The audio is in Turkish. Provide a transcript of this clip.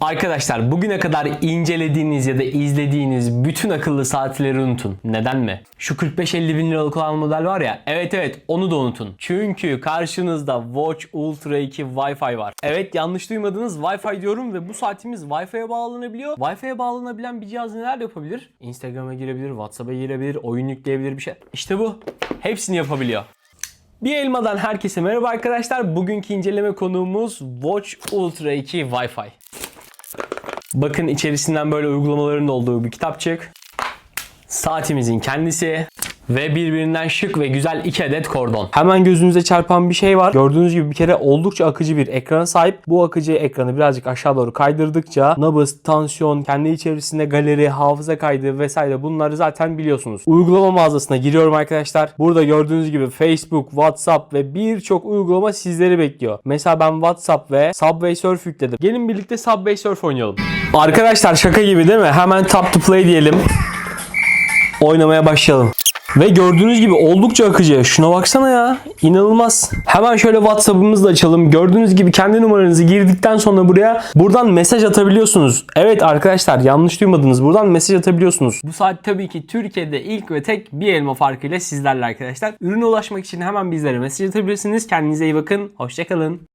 Arkadaşlar bugüne kadar incelediğiniz ya da izlediğiniz bütün akıllı saatleri unutun. Neden mi? Şu 45-50 bin liralık olan model var ya evet evet onu da unutun. Çünkü karşınızda Watch Ultra 2 Wi-Fi var. Evet yanlış duymadınız Wi-Fi diyorum ve bu saatimiz Wi-Fi'ye bağlanabiliyor. Wi-Fi'ye bağlanabilen bir cihaz neler yapabilir? Instagram'a girebilir, WhatsApp'a girebilir, oyun yükleyebilir bir şey. İşte bu. Hepsini yapabiliyor. Bir elmadan herkese merhaba arkadaşlar. Bugünkü inceleme konuğumuz Watch Ultra 2 Wi-Fi. Bakın içerisinden böyle uygulamaların da olduğu bir kitapçık. Saatimizin kendisi ve birbirinden şık ve güzel iki adet kordon. Hemen gözünüze çarpan bir şey var. Gördüğünüz gibi bir kere oldukça akıcı bir ekrana sahip. Bu akıcı ekranı birazcık aşağı doğru kaydırdıkça nabız, tansiyon, kendi içerisinde galeri, hafıza kaydı vesaire bunları zaten biliyorsunuz. Uygulama mağazasına giriyorum arkadaşlar. Burada gördüğünüz gibi Facebook, WhatsApp ve birçok uygulama sizleri bekliyor. Mesela ben WhatsApp ve Subway Surf yükledim. Gelin birlikte Subway Surf oynayalım. Arkadaşlar şaka gibi değil mi? Hemen tap to play diyelim. Oynamaya başlayalım. Ve gördüğünüz gibi oldukça akıcı. Şuna baksana ya. İnanılmaz. Hemen şöyle WhatsApp'ımızı da açalım. Gördüğünüz gibi kendi numaranızı girdikten sonra buraya buradan mesaj atabiliyorsunuz. Evet arkadaşlar yanlış duymadınız. Buradan mesaj atabiliyorsunuz. Bu saat tabii ki Türkiye'de ilk ve tek bir elma farkıyla sizlerle arkadaşlar. Ürüne ulaşmak için hemen bizlere mesaj atabilirsiniz. Kendinize iyi bakın. Hoşçakalın.